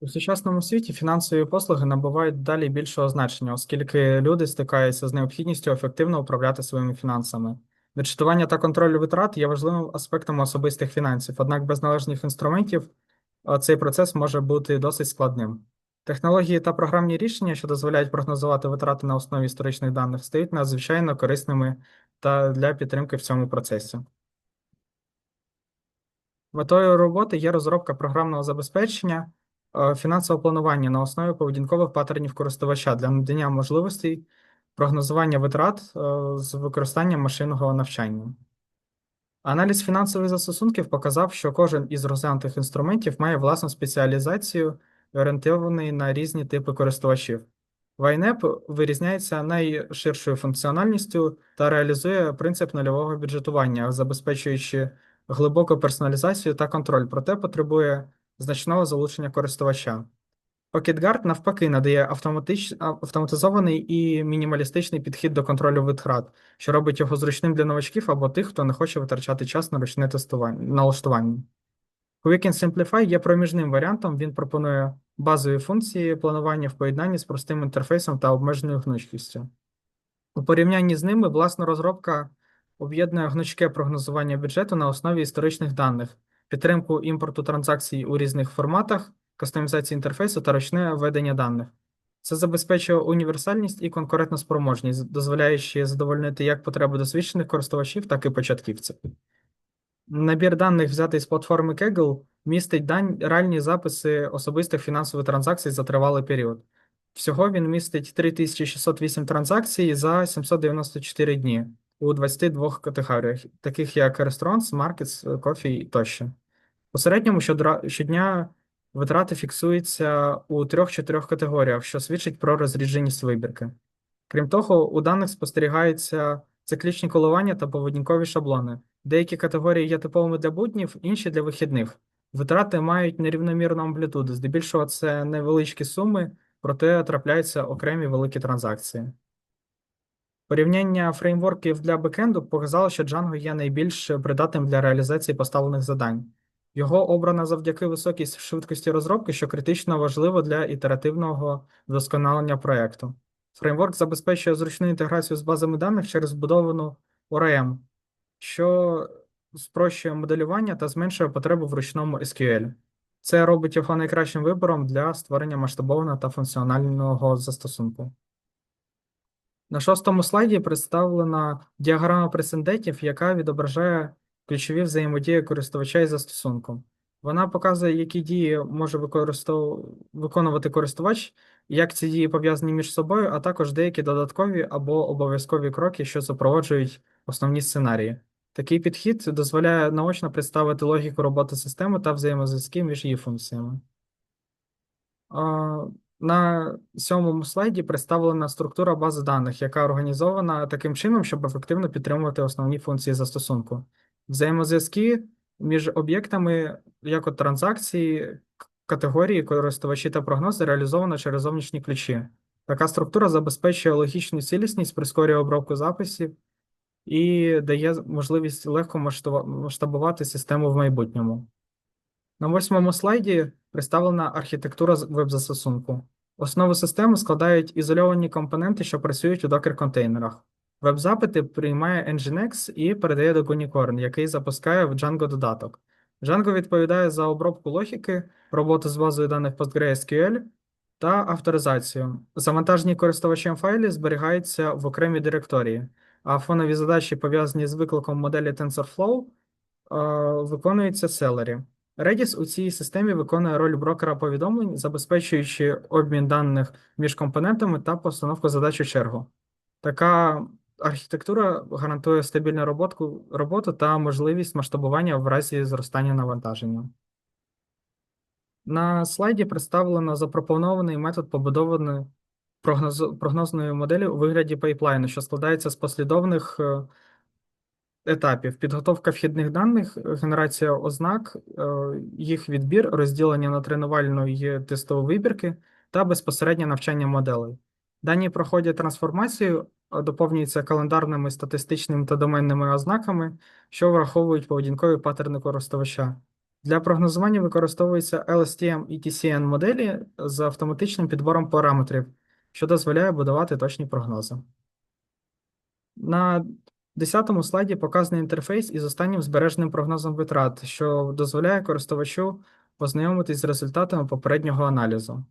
У сучасному світі фінансові послуги набувають далі більшого значення, оскільки люди стикаються з необхідністю ефективно управляти своїми фінансами. Відчитування та контроль витрат є важливим аспектом особистих фінансів, однак без належних інструментів цей процес може бути досить складним. Технології та програмні рішення, що дозволяють прогнозувати витрати на основі історичних даних, стають надзвичайно корисними та для підтримки в цьому процесі. Метою роботи є розробка програмного забезпечення, е, фінансового планування на основі поведінкових паттернів користувача для надання можливостей прогнозування витрат е, з використанням машинного навчання. Аналіз фінансових застосунків показав, що кожен із розглянутих інструментів має власну спеціалізацію, орієнтований на різні типи користувачів. YNAB вирізняється найширшою функціональністю та реалізує принцип нульового бюджетування, забезпечуючи глибоку персоналізацію та контроль, проте потребує значного залучення користувача. PocketGuard, навпаки, надає автоматич... автоматизований і мінімалістичний підхід до контролю витрат, що робить його зручним для новачків або тих, хто не хоче витрачати час на ручне тестування налаштування. Quick Simplify є проміжним варіантом, він пропонує базові функції планування в поєднанні з простим інтерфейсом та обмеженою гнучкістю. У порівнянні з ними власна розробка об'єднує гнучке прогнозування бюджету на основі історичних даних, підтримку імпорту транзакцій у різних форматах, кастомізацію інтерфейсу та ручне введення даних. Це забезпечує універсальність і конкурентоспроможність, дозволяючи задовольнити як потреби досвідчених користувачів, так і початківців. Набір даних, взятий з платформи Kaggle, містить дань, реальні записи особистих фінансових транзакцій за тривалий період. Всього він містить 3608 транзакцій за 794 дні у 22 категоріях, таких як Restaurants, Markets, Coffee тощо. У середньому щодня витрати фіксуються у 3-4 категоріях, що свідчить про розрідженість вибірки. Крім того, у даних спостерігаються циклічні коливання та поведінкові шаблони. Деякі категорії є типовими для буднів, інші для вихідних. Витрати мають нерівномірну амплітуду, здебільшого це невеличкі суми, проте трапляються окремі великі транзакції. Порівняння фреймворків для бекенду показало, що Django є найбільш придатним для реалізації поставлених завдань. Його обрано завдяки високій швидкості розробки, що критично важливо для ітеративного вдосконалення проєкту. Фреймворк забезпечує зручну інтеграцію з базами даних через вбудовану ORM, що спрощує моделювання та зменшує потребу в ручному SQL. Це робить його найкращим вибором для створення масштабованого та функціонального застосунку. На шостому слайді представлена діаграма прецедентів, яка відображає ключові взаємодії користувача із застосунком. Вона показує, які дії може використов... виконувати користувач, як ці дії пов'язані між собою, а також деякі додаткові або обов'язкові кроки, що супроводжують основні сценарії. Такий підхід дозволяє наочно представити логіку роботи системи та взаємозв'язки між її функціями. На сьомому слайді представлена структура бази даних, яка організована таким чином, щоб ефективно підтримувати основні функції застосунку. Взаємозв'язки між об'єктами, як от транзакції, категорії, користувачі та прогнози реалізовано через зовнішні ключі. Така структура забезпечує логічну цілісність, прискорює обробку записів і дає можливість легко масштабувати систему в майбутньому. На восьмому слайді представлена архітектура веб-застосунку. Основу системи складають ізольовані компоненти, що працюють у докер-контейнерах. Веб-запити приймає Nginx і передає до Unicorn, який запускає в Django додаток. Django відповідає за обробку логіки, роботу з базою даних PostgreSQL та авторизацію. Завантажені користувачем файли зберігаються в окремій директорії, а фонові задачі, пов'язані з викликом моделі TensorFlow, е, виконуються Celery. Redis у цій системі виконує роль брокера повідомлень, забезпечуючи обмін даних між компонентами та постановку задач у чергу. Така архітектура гарантує стабільну роботку, роботу та можливість масштабування в разі зростання навантаження. На слайді представлено запропонований метод побудованої прогноз- прогнозної моделі у вигляді пайплайну, що складається з послідовних е, етапів: підготовка вхідних даних, генерація ознак, е, їх відбір, розділення на тренувальну і тестову вибірки та безпосереднє навчання моделей. Дані проходять трансформацію, доповнюються календарними, статистичними та доменними ознаками, що враховують поведінкові паттерни користувача. Для прогнозування використовуються LSTM і TCN моделі з автоматичним підбором параметрів, що дозволяє будувати точні прогнози. На 10 слайді показаний інтерфейс із останнім збереженим прогнозом витрат, що дозволяє користувачу познайомитись з результатами попереднього аналізу.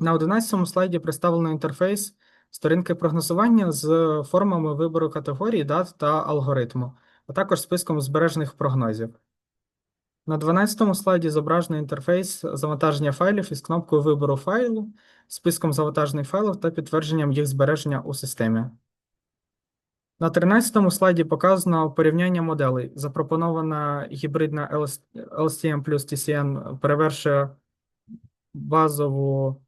На 11 слайді представлено інтерфейс сторінки прогнозування з формами вибору категорій, дат та алгоритму, а також списком збережених прогнозів. На 12 слайді зображено інтерфейс завантаження файлів із кнопкою вибору файлу, списком завантажених файлів та підтвердженням їх збереження у системі. На 13 слайді показано порівняння моделей. Запропонована гібридна LSTM плюс TCN перевершує базову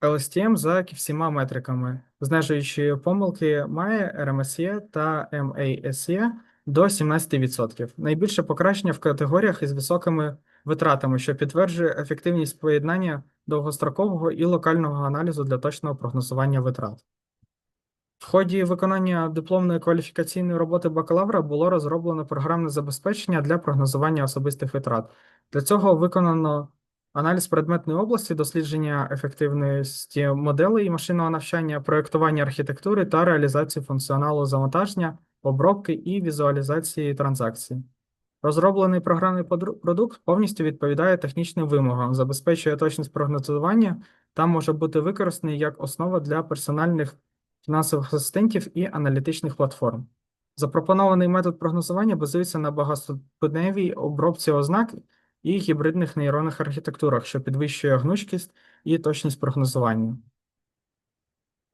LSTM за всіма метриками, знижуючи помилки MAE, RMSE та MASE до 17%. Найбільше покращення в категоріях із високими витратами, що підтверджує ефективність поєднання довгострокового і локального аналізу для точного прогнозування витрат. В ході виконання дипломної кваліфікаційної роботи бакалавра було розроблено програмне забезпечення для прогнозування особистих витрат. Для цього виконано аналіз предметної області, дослідження ефективності моделей машинного навчання, проєктування архітектури та реалізацію функціоналу завантаження, обробки і візуалізації транзакцій. Розроблений програмний продукт повністю відповідає технічним вимогам, забезпечує точність прогнозування та може бути використаний як основа для персональних фінансових асистентів і аналітичних платформ. Запропонований метод прогнозування базується на багатоступеневій обробці ознак і гібридних нейронних архітектурах, що підвищує гнучкість і точність прогнозування.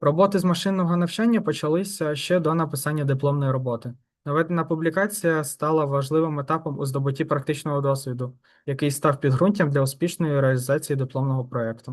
Роботи з машинного навчання почалися ще до написання дипломної роботи. Наведена публікація стала важливим етапом у здобутті практичного досвіду, який став підґрунтям для успішної реалізації дипломного проєкту.